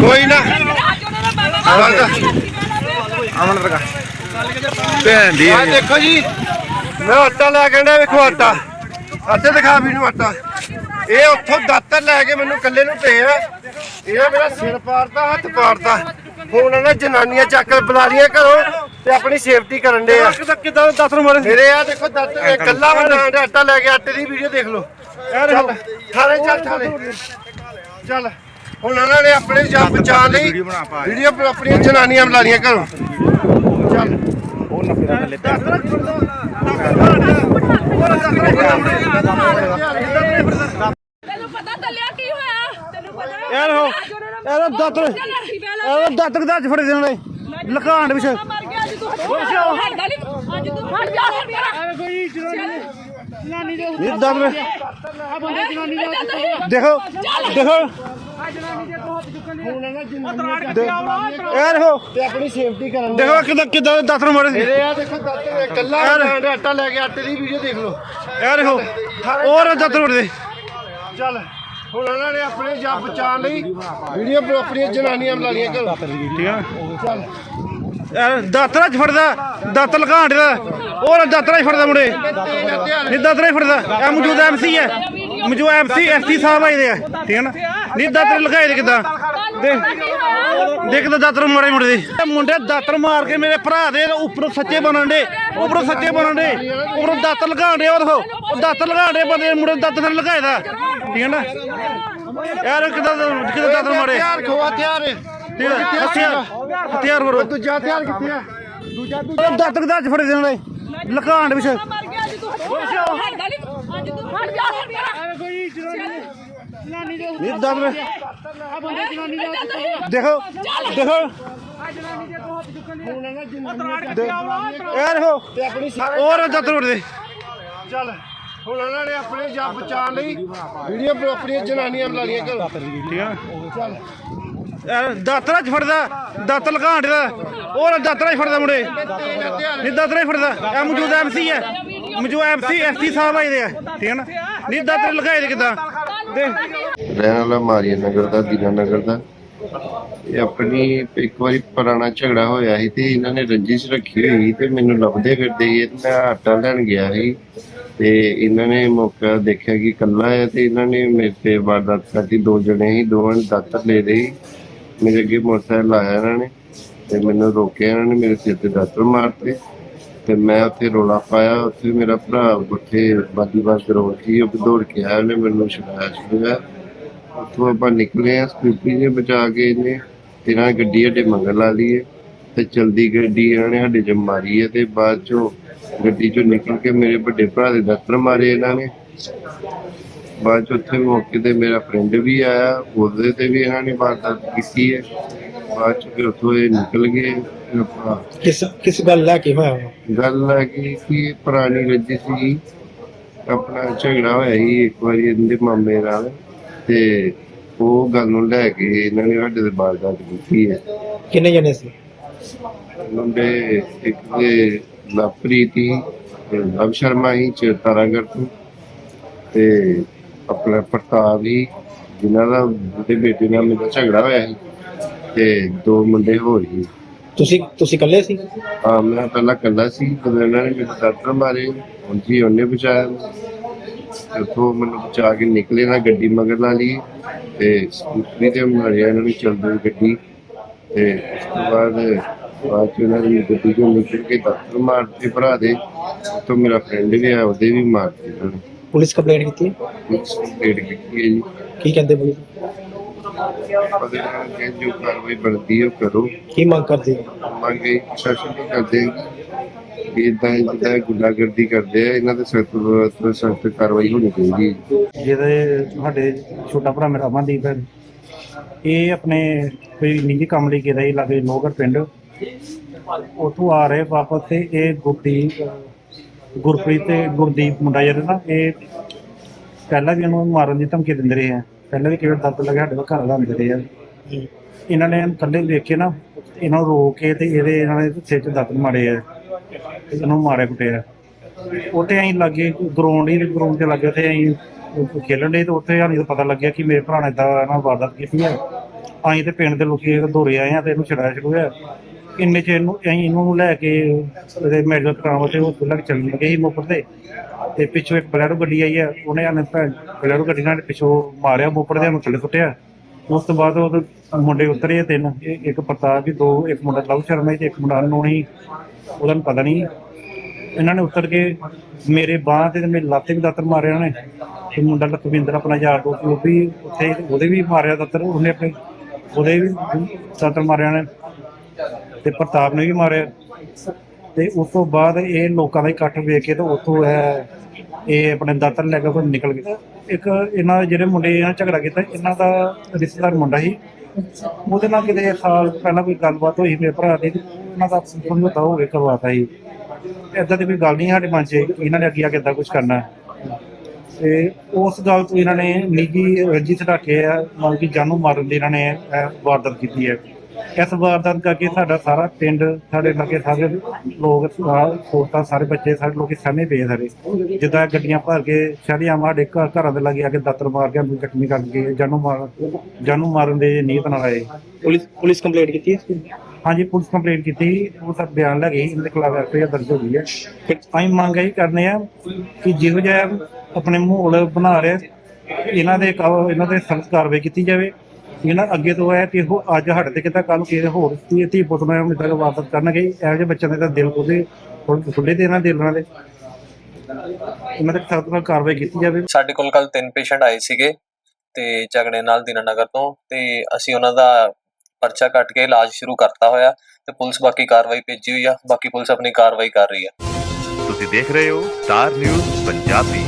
ਕੋਈ ਨਾ। ਅਮਨ ਰਗਾ ਭੈਣ ਦੀ ਆ ਦੇਖੋ ਜੀ ਮੈਂ ਆਟਾ ਲੈ ਕੇ ਆਂਦਾ ਵੇਖੋ ਆਟਾ। ਆਟੇ ਦਿਖਾ ਮੈਨੂੰ ਆਟਾ। ਇਹ ਉੱਥੋਂ ਦਾਤਰ ਲੈ ਕੇ ਮੈਨੂੰ ਕੱਲੇ ਨੂੰ ਤੇ ਆ ਇਹ ਮੇਰਾ ਸਿਰ ਪਾੜਦਾ ਹੱਥ ਪਾੜਦਾ। ਹੁਣ ਇਹਨਾਂ ਜਨਾਨੀਆਂ ਚੱਕ ਕੇ ਬੁਲਾ ਰਹੀਆਂ ਘਰੋਂ ਤੇ ਆਪਣੀ ਸੇਫਟੀ ਕਰਨ ਦੇ ਆ। ਕਿਦਾਂ ਦਾਤਰ ਮਾਰੇ? ਮੇਰੇ ਆ ਦੇਖੋ ਦਾਤਰ ਕੱਲਾ ਬੰਦਾ ਦਾ ਆਟਾ ਲੈ ਕੇ ਆਟੇ ਦੀ ਵੀਡੀਓ ਦੇਖ ਲਓ। ਚੱਲ ਥਾਣੇ ਚੱਲ ਥਾਣੇ ਚੱਲ। ਹੁਣ ਉਹਨਾਂ ਨੇ ਆਪਣੇ ਜਾਨ ਬਚਾਉਣ ਲਈ। ਵੀਡੀਓ ਆਪਣੀਆਂ ਜਨਾਨੀਆਂ ਬੁਲਾ ਰਹੀਆਂ ਘਰੋਂ। ਚੱਲ। ਉਹ ਨੱਪੇ ਦਾ ਥੱਲੇ ਤੈਨੂੰ ਪਤਾ ਚੱਲਿਆ ਕੀ ਹੋਇਆ? ਤੈਨੂੰ ਪਤਾ? ਯਾਰ ਹੋ ਦਾਤਰ ਦਾਤਰ ਦਾ ਫੜ ਦੇਣ ਲੈ ਲਕਾਂਡ ਵਿੱਚ ਮਰ ਗਿਆ ਅੱਜ ਤੂੰ ਹਟਦਾ ਨਹੀਂ ਅੱਜ ਤੂੰ ਹਟ ਜਾ ਕੋਈ ਇਹ ਦਾਤਰ ਦੇਖੋ ਦੇਖੋ। ਯਾਰ ਹੋ ਤੇ ਆਪਣੀ ਸੇਫਟੀ ਕਰਨ ਦੇਖੋ ਕਿਦਾਂ ਕਿਦਾਂ ਦਾਤਰ ਮਾਰੇ ਮੇਰੇ ਆ ਦੇਖੋ ਦਾਤਰ ਕੱਲਾ ਯਾਰ। ਬੰਦਾ ਦਾ ਆਟਾ ਲੈ ਕੇ ਆਟੇ ਦੀ ਵੀਡੀਓ ਦੇਖ ਲਓ। ਯਾਰ ਹੋ ਹੋਰ ਦਾਤਰ ਮਾਰੇ ਚੱਲ ਹੁਣ ਉਹਨਾਂ ਨੇ ਆਪਣੇ ਜਾਨ ਬਚਾਉਣ ਲਈ ਵੀਡੀਓ ਆਪਣੀਆਂ ਜਨਾਨੀਆਂ ਬੁਲਾ ਲਈਆਂ। ਘਰੋਂ ਠੀਕ ਆ? ਚੱਲ। ਯਾਰ ਦਾਤਰਾ ਚ ਫੜਦਾ ਦਾ ਹੋਰ ਦਾਤਰਾ ਫੜਦਾ ਮੁੰਡੇ। ਨਹੀਂ ਦਾਤਰਾ ਹੀ ਫੜਦਾ। ਇਹ ਮੌਜੂਦਾ ਐਮਸੀ ਹੈ। ਮੌਜੂਦਾ ਐਮਸੀ ਐਸਟੀ ਸਾਹਿਬ ਆਏ ਦੇ ਆ। ਠੀਕ ਹੈ ਨਾ? ਨਹੀਂ ਦਾਤਰ ਲਗਾਏ ਦੇ। ਕਿਦਾਂ ਦੇਖ। ਦੇਖ ਕਿੱਦਾਂ ਦਾਤਰ ਮਾਰੇ ਮੁੰਡੇ ਦੇ। ਮੁੰਡੇ ਦਾਤਰ ਮਾਰ ਕੇ ਮੇਰੇ ਭਰਾ ਦੇ ਉੱਪਰੋਂ ਸੱਚੇ ਬਣਨ ਦੇ। ਉੱਪਰੋਂ ਸੱਚੇ ਬਣਨ ਦੇ। ਉੱਪਰੋਂ ਦਾਤਰ ਲਗਾਉਣ ਦੇ ਉਹ ਦੇਖੋ। ਉਹ ਦਾਤਰ ਲਗਾਉਣ ਦੇ ਬੰਦੇ ਮੁੰਡੇ ਦਾਤਰ ਥੱਲੇ ਲਗਾਏਦਾ। ਠੀਕ ਹੈ ਨਾ? ਯਾਰ ਕਿਦਾਂ ਕਿਦਾਂ ਦਾਤਰ ਮਾਰੇ ਖੋਆ ਹਥਿਆਰ ਠੀਕ ਹੈ। ਹਥਿਆਰ ਹਥਿਆਰ ਫੜੋ ਦੂਜਾ ਹਥਿਆਰ ਕਿੱਥੇ ਆ। ਉਹ ਦਾਤਰ ਦਾ ਚ ਫੜੇ ਦੇਣ ਲੈ ਲਕਾਂਡ ਵਿੱਚ ਮਰ ਗਿਆ ਅੱਜ ਤੂੰ ਅੱਜ ਹਟ ਜਾ ਨਹੀਂ ਦੇਖੋ ਦੇਖੋ। ਚੱਲ ਹੁਣ ਉਹਨਾਂ ਨੇ ਆਪਣੇ ਜਾਨ ਬਚਾਉਣ ਲਈ ਵੀਡੀਓ ਆਪਣੀਆਂ ਜਨਾਨੀਆਂ ਬੁਲਾ ਲਈਆਂ ਘਰੋਂ। ਠੀਕ ਆ। ਚੱਲ। ਯਾਰ ਦਾਤਰਾ ਚ ਫੜਦਾ ਦਾਤਰ ਲਕਾਂਡ ਦਾ ਹੋਰ ਦਾਤਰਾ ਹੀ ਫੜਦਾ ਮੁੰਡੇ। ਨਹੀਂ ਦਾਤਰਾ ਹੀ ਫੜਦਾ ਇਹ ਮੌਜੂਦਾ ਐਮਸੀ ਹੈ। ਮੌਜੂਦਾ ਐਮਸੀ ਐਸਟੀ ਸਾਹਿਬ ਆਏ ਦੇ ਆ। ਠੀਕ ਹੈ ਨਾ? ਨਹੀਂ ਦਾਤਰ ਲਗਾਏ ਦੇ ਕਿਦਾਂ? ਰਹਿਣ ਵਾਲਾ ਮਾਰੀਆ ਨਗਰ ਦਾ ਦੀਨਾ ਨਗਰ ਦਾ। ਇਹ ਆਪਣੀ ਇੱਕ ਵਾਰੀ ਪੁਰਾਣਾ ਝਗੜਾ ਹੋਇਆ ਸੀ ਤੇ ਇਹਨਾਂ ਨੇ ਰੰਜਿਸ਼ ਰੱਖੀ ਹੋਈ ਸੀ ਤੇ ਮੈਨੂੰ ਲੱਭਦੇ ਫਿਰਦੇ ਸੀ। ਤੇ ਮੈਂ ਆਟਾ ਲੈਣ ਗਿਆ ਸੀ ਤੇ ਇਹਨਾਂ ਨੇ ਮੌਕਾ ਦੇਖਿਆ ਕਿ ਕੱਲਾ ਹੈ ਤੇ ਇਹਨਾਂ ਨੇ ਮੇਰੇ ਤੇ ਵਾਰਦਾਤ ਕਰਤੀ। ਦੋ ਜਣੇ ਸੀ ਦੋਵਾਂ ਨੇ ਦਾਤਰ ਲੈ ਲਈ ਮੇਰੇ ਅੱਗੇ ਮੋਟਰਸਾਈਕਲ ਆਇਆ ਇਹਨਾਂ ਨੇ ਤੇ ਮੈਨੂੰ ਰੋਕਿਆ ਇਹਨਾਂ ਨੇ ਮੇਰੇ ਸਿਰ ਤੇ ਦਾਤਰ ਮਾਰਤੇ। ਤੇ ਮੈਂ ਉੱਥੇ ਰੋਲਾ ਪਾਇਆ, ਉੱਥੇ ਮੇਰਾ ਭਰਾ ਉੱਥੇ ਬਾਦੀਵਾਸ ਗਰਾਊਂਡ ਸੀ ਉਹ ਦੌੜ ਕੇ ਆਇਆ, ਉਹਨੇ ਮੈਨੂੰ ਛੁਡਾਇਆ ਛੁਡਾਇਆ। ਉੱਥੋਂ ਆਪਾਂ ਨਿਕਲੇ ਆ ਸਕੂਟਰੀ ਨੇ ਬਚਾ ਕੇ ਇਹਨੇ ਤੇ ਗੱਡੀ ਸਾਡੇ ਮੰਗਰ ਲਾ ਲਈ ਤੇ ਚਲਦੀ ਗੱਡੀ ਇਹਨਾਂ ਨੇ ਸਾਡੇ ਚ ਮਾਰੀ ਹੈ ਤੇ ਬਾਅਦ ਚੋਂ ਗੱਡੀ ਚੋਂ ਨਿਕਲ ਕੇ ਮੇਰੇ ਵੱਡੇ ਭਰਾ ਦੇ ਦਸਤਰ ਮਾਰੇ ਇਹਨਾਂ ਨੇ। ਬਾਅਦ ਚ ਉੱਥੇ ਮੌਕੇ ਤੇ ਮੇਰਾ ਫਰੈਂਡ ਵੀ ਆਇਆ, ਉਹਦੇ ਤੇ ਵੀ ਇਹਨਾਂ ਨੇ ਵਾਰਦਾਤ ਕੀਤੀ ਹੈ ਬਾਅਦ ਚ ਫਿਰ ਉੱਥੋਂ ਇਹ ਨਿਕਲ ਗਏ ਫਿਰ ਆਪਾਂ ਕਿਸ ਕਿਸ ਗੱਲ ਲੈ ਕੇ ਹੋਇਆ ਵਾ? ਗੱਲ ਹੈ ਕਿ ਕਿ ਪੁਰਾਣੀ ਰੰਜਿਸ਼ ਸੀ ਆਪਣਾ ਝਗੜਾ ਹੋਇਆ ਸੀ ਇੱਕ ਵਾਰੀ ਇਹਦੇ ਮਾਮੇ ਨਾਲ ਤੇ ਉਹ ਗੱਲ ਨੂੰ ਲੈ ਕੇ ਇਹਨਾਂ ਨੇ ਸਾਡੇ ਦੇ ਵਾਰਦਾਤ ਕੀਤੀ ਹੈ। ਕਿੰਨੇ ਜਣੇ ਸੀ? ਮੁੰਡੇ ਇੱਕ ਦੇ ਲਵਪ੍ਰੀਤ ਲਵ ਸ਼ਰਮਾ ਹੀ ਚਤਾਰਾਗੜ ਤੋਂ ਤੇ ਆਪਣਾ ਪ੍ਰਤਾਪ ਹੀ ਜਿਨ੍ਹਾਂ ਦਾ ਉਹਦੇ ਬੇਟੇ ਨਾਲ ਮੇਰਾ ਝਗੜਾ ਹੋਇਆ ਸੀ। ਤੇ ਦੋ ਮੁੰਡੇ ਹੋਰ ਸੀ। ਤੁਸੀਂ ਤੁਸੀਂ ਇਕੱਲੇ ਸੀ? ਹਾਂ ਮੈਂ ਪਹਿਲਾਂ ਕੱਲਾ ਸੀ ਜਦੋਂ ਇਹਨਾਂ ਨੇ ਮੇਰੇ ਡਾਕਟਰ ਮਾਰੇ ਹੁਣ ਜੀ ਉਹਨੇ ਬਚਾਇਆ। ਮੈਨੂੰ। ਤੇ ਉੱਥੋਂ ਮੈਨੂੰ ਬਚਾ ਕੇ ਨਿਕਲੇ ਨਾ ਗੱਡੀ ਮਗਰ ਲਾ ਲਈ ਤੇ ਸਕੂਟਰੀ ਤੇ ਮਾਰਿਆ ਇਹਨਾਂ ਨੇ ਚੱਲਦੀ ਗੱਡੀ। ਤੇ ਉਸ ਤੋਂ ਬਾਅਦ ਬਾਅਦ ਚ ਇਹਨਾਂ ਨੇ ਗੱਡੀ ਚੋਂ ਨਿਕਲ ਕੇ ਡਾਕਟਰ ਮਾਰਤੇ ਭਰਾ ਦੇ ਉੱਥੋਂ ਮੇਰਾ ਫਰੈਂਡ ਵੀ ਆ ਉਹਦੇ ਵੀ ਇਹਨਾਂ ਨੇ। ਪੁਲਿਸ ਕੰਪਲੇਂਟ ਕੀਤੀ ਹੈ? ਕੰਪਲੀਟ ਕੀਤੀ ਹੈ ਜੀ। ਕੀ ਕਹਿੰਦੇ ਪੁਲਿਸ? ਉਹਦੇ ਨਾਲ ਕਿ ਜੋ ਕਾਰਵਾਈ ਬਣਦੀ ਹੈ ਉਹ ਕਰੋ। ਕੀ ਮੰਗ ਕਰਦੇ? ਮੰਗੇ ਸ਼ਾਸਨ ਤੋਂ ਕਰਦੇ ਹਾਂ ਕਿ ਇਦਾਂ ਜਿੱਦਾਂ ਗੁੰਡਾਗਰਦੀ ਕਰਦੇ ਆ ਇਹਨਾਂ ਤੇ ਸਖਤ ਤੋਂ ਸਖਤ ਕਾਰਵਾਈ ਹੋਣੀ ਚਾਹੀਦੀ ਹੈ ਜਿਹਦੇ ਸਾਡੇ ਛੋਟਾ ਭਰਾ ਮੇਰਾ ਅਮਨਦੀਪ ਹੈ ਇਹ ਆਪਣੇ ਕੋਈ ਨਿੱਜੀ ਕੰਮ ਲਈ ਗਿਆ ਸੀ ਲਾਗੇ ਲੋਗਰ ਪਿੰਡ। ਉਥੋਂ ਆ ਰਹੇ ਵਾਪਸ ਤੇ ਇਹ ਗੁਰਦੀ ਗੁਰਪ੍ਰੀਤ ਤੇ ਗੁਰਦੀਪ ਮੁੰਡਾ ਜਿਹੜਾ ਨਾ ਇਹ ਪਹਿਲਾਂ ਵੀ ਇਹਨੂੰ ਮਾਰਨ ਦੀ ਧਮਕੀ ਦਿੰਦੇ ਰਹੇ ਆ। ਪਹਿਲਾਂ ਵੀ ਕਿਵੇਂ ਦਰਦ ਲੱਗਿਆ ਸਾਡੇ ਕੋਲ ਘਰ ਦਾ ਅੰਦਰ ਰਹੇ ਆ। ਇਹਨਾਂ ਨੇ ਇਕੱਲੇ ਵੇਖ ਕੇ ਨਾ, ਇਹਨਾਂ ਨੂੰ ਰੋਕ ਕੇ ਤੇ ਇਹਦੇ ਇਹਨਾਂ ਨੇ ਸਿਰ 'ਚ ਦਰਦ ਮਾਰੇ ਆ। ਤੇ ਇਹਨੂੰ ਮਾਰਿਆ ਕੁੱਟਿਆ ਉੱਥੇ ਅਸੀਂ ਲੱਗੇ ਗਰਾਊਂਡ ਹੀ ਗਰਾਊਂਡ ਦੇ ਲੱਗੇ ਤੇ ਅਸੀਂ ਖੇਲਣ ਦੇ ਤੇ ਉੱਥੇ ਸਾਨੂੰ ਪਤਾ ਲੱਗਿਆ ਕਿ ਮੇਰੇ ਭਰਾ ਨੇ ਏਦਾਂ ਨਾ ਵਾਰਦਾਤ ਕੀਤੀ ਹੈ ਅਸੀਂ ਤੇ ਪਿੰਡ ਦੇ ਲੋਕੀ ਦੌੜੇ ਆਏ ਆ ਤੇ ਇਹਨੂੰ ਛੜਾਇਆ ਸ਼ੁਰੂ ਹੋਇਆ। ਇੰਨੇ ਚ ਇਹਨੂੰ ਅਸੀਂ ਇਹਨੂੰ ਲੈ ਕੇ ਇਹਦੇ ਮੈਡੀਕਲ ਕਰਾਉਣ ਤੇ ਹਸਪਤਾਲ ਲੱਗ ਚੱਲ ਗਏ ਸੀ ਮੋਪਰ ਤੇ। ਤੇ ਪਿੱਛੋਂ ਇੱਕ ਬਲੈਰੋ ਗੱਡੀ ਆਈ ਆ, ਉਹਨੇ ਆਨੇ ਬਲੈਰੋ ਗੱਡੀ ਨਾਲ ਪਿੱਛੋਂ ਮਾਰਿਆ ਮੋਪਰ ਦੇ ਉਹਨੂੰ ਥੱਲੇ ਸੁੱਟਿਆ। ਉਸ ਤੋਂ ਬਾਅਦ ਉਹ ਮੁੰਡੇ ਉਤਰੇ ਤਿੰਨ ਇੱਕ ਪ੍ਰਤਾਪ ਜੀ, ਦੋ, ਇੱਕ ਮੁੰਡਾ ਲਵ ਸ਼ਰਮਾ ਜੀ ਤੇ ਇੱਕ ਮੁੰਡਾ ਨੂੰ ਹੀ ਉਹਦਾ ਨੂੰ ਪਤਾ ਨਹੀਂ ਇਹਨਾਂ ਨੇ ਉਤਰ ਕੇ ਮੇਰੇ ਬਾਹ ਤੇ ਮੇਰੇ ਮੇਰੀ ਲੱਤ ਵੀ ਦਾਤਰ ਮਾਰਿਆ ਉਹਨੇ। ਤੇ ਮੁੰਡਾ ਲਖਵਿੰਦਰ ਆਪਣਾ ਯਾਰ ਦੋਸਤ, ਉਹ ਵੀ ਉੱਥੇ ਉਹਦੇ ਵੀ ਮਾਰਿਆ ਦਾਤਰ, ਉਹਨੇ ਆਪਣੇ ਉਹਦੇ ਵੀ ਦਾਤਰ ਮਾਰਿਆ ਨੇ ਤੇ ਪ੍ਰਤਾਪ ਨੇ ਵੀ ਮਾਰਿਆ। ਤੇ ਉਸ ਤੋਂ ਬਾਅਦ ਇਹ ਲੋਕਾਂ ਦਾ ਇਕੱਠ ਵੇਖ ਕੇ ਤੇ ਉੱਥੋਂ ਇਹ ਇਹ ਆਪਣੇ ਦਾਤਰ ਲੈ ਕੇ ਕੋਈ ਨਿਕਲ ਗਿਆ ਇੱਕ ਇਹਨਾਂ ਦੇ ਜਿਹੜੇ ਮੁੰਡੇ ਇਹਨਾਂ ਝਗੜਾ ਕੀਤਾ, ਇਹਨਾਂ ਦਾ ਰਿਸ਼ਤੇਦਾਰ ਮੁੰਡਾ ਸੀ। ਉਹਦੇ ਨਾਲ ਕਿਤੇ ਸਾਲ ਪਹਿਲਾਂ ਕੋਈ ਗੱਲਬਾਤ ਹੋਈ, ਮੇਰੇ ਭਰਾ ਦੀ, ਉਹਨਾਂ ਦਾ ਸਮਝੌਤਾ ਹੋ ਗਿਆ, ਕਰਵਾਤਾ ਸੀ। ਏਦਾਂ ਦੀ ਕੋਈ ਗੱਲ ਨਹੀਂ ਸਾਡੇ ਮਨ 'ਚ, ਇਹਨਾਂ ਨੇ ਅੱਗੇ ਆ ਕੇ ਏਦਾਂ ਕੁਝ ਕਰਨਾ। ਤੇ ਉਸ ਗੱਲ ਤੋਂ ਇਹਨਾਂ ਨੇ ਨਿੱਜੀ ਰੰਜਿਸ਼ ਰੱਖ ਕੇ ਆ ਮਤਲਬ ਕਿ ਜਾਨੂ ਮਾਰਨ ਦੀ ਇਹਨਾਂ ਨੇ ਇਹ ਵਾਰਦਾਤ ਕੀਤੀ ਹੈ। ਇਸ ਵਾਰਦਾਤ ਕਰਕੇ ਸਾਡਾ ਸਾਰਾ ਪਿੰਡ ਸਾਡੇ ਲਾਗੇ ਸਾਰੇ ਲੋਕ ਸੋਚਤਾ ਸਾਰੇ ਬੱਚੇ ਸਾਰੇ ਲੋਕੀ ਸਾਹਮਣੇ ਪਏ ਸਾਰੇ ਜਿੱਦਾਂ ਗੱਡੀਆਂ ਭਰ ਕੇ ਸ਼ਾਦੀਆਂ ਸਾਡੇ ਘਰ ਘਰਾਂ ਦੇ ਲਾਗੇ ਆ ਕੇ ਦਾਤਰ ਮਾਰ ਕੇ ਨੂੰ ਜ਼ਖਮੀ ਕਰ ਗਏ ਜਾਨੋਂ ਮਾਰ ਜਾਨੋਂ ਮਾਰਨ ਦੇ ਨੀਤ ਨਾਲ ਆਏ। ਪੁਲਿਸ ਪੁਲਿਸ ਕੰਪਲੇਂਟ ਕੀਤੀ ਹੈ ਹਾਂਜੀ ਪੁਲਿਸ ਕੰਪਲੇਂਟ ਕੀਤੀ ਉਹ ਸਭ ਬਿਆਨ ਲੈ ਗਈ ਇਹਦੇ ਖਿਲਾਫ ਐਫਆਈਆਰ ਦਰਜ ਹੋ ਗਈ ਹੈ। ਅਸੀਂ ਮੰਗ ਇਹੀ ਕਰਨੇ ਆ ਕਿ ਜਿਹੋ ਜਿਹਾ ਆਪਣੇ ਮਾਹੌਲ ਬਣਾ ਰਿਹਾ ਇਹਨਾਂ ਦੇ ਇਹਨਾਂ ਦੇ ਸਖਤ ਕਾਰਵਾਈ ਕੀਤੀ ਜਾਵੇ। ਇਹਨਾਂ ਅੱਗੇ ਤੋਂ ਹੈ ਕਿ ਉਹ ਅੱਜ ਸਾਡੇ ਤੇ ਕਿਤਾ ਕੱਲ ਕਿਸੇ ਹੋਰ ਧੀ ਧੀ ਪੁੱਤ ਨੂੰ ਇਦਾਂ ਦਾ ਵਾਪਸ ਕਰਨਗੇ ਇਹੋ ਜਿਹੇ ਬੱਚਿਆਂ ਦੇ ਤਾਂ ਦਿਲ ਖੁੱਲੇ ਖੁੱਲੇ ਦੇ ਇਹਨਾਂ ਦਿਲ ਨਾਲ ਦੇ। ਇਹਨਾਂ ਤੇ ਸਖਤ ਨਾਲ ਕਾਰਵਾਈ ਕੀਤੀ ਜਾਵੇ। ਸਾਡੇ ਕੋਲ ਕੱਲ ਤਿੰਨ ਪੇਸ਼ੈਂਟ ਆਏ ਸੀਗੇ ਤੇ ਝਗੜੇ ਨਾਲ ਦੀਨਾਨਗਰ ਤੋਂ ਤੇ ਅਸੀਂ ਉਹਨਾਂ ਦਾ ਪਰਚਾ ਕੱਟ ਕੇ ਇਲਾਜ ਸ਼ੁਰੂ ਕਰਤਾ ਹੋਇਆ ਤੇ ਪੁਲਿਸ ਬਾਕੀ ਕਾਰਵਾਈ ਭੇਜੀ ਹੋਈ ਆ ਬਾਕੀ ਪੁਲਿਸ ਆਪਣੀ ਕਾਰਵਾਈ ਕਰ ਰਹੀ ਆ। ਤੁਸੀਂ ਦੇਖ ਰਹੇ ਹੋ ਸਟਾਰ ਨਿਊਜ਼ ਪੰਜਾਬੀ।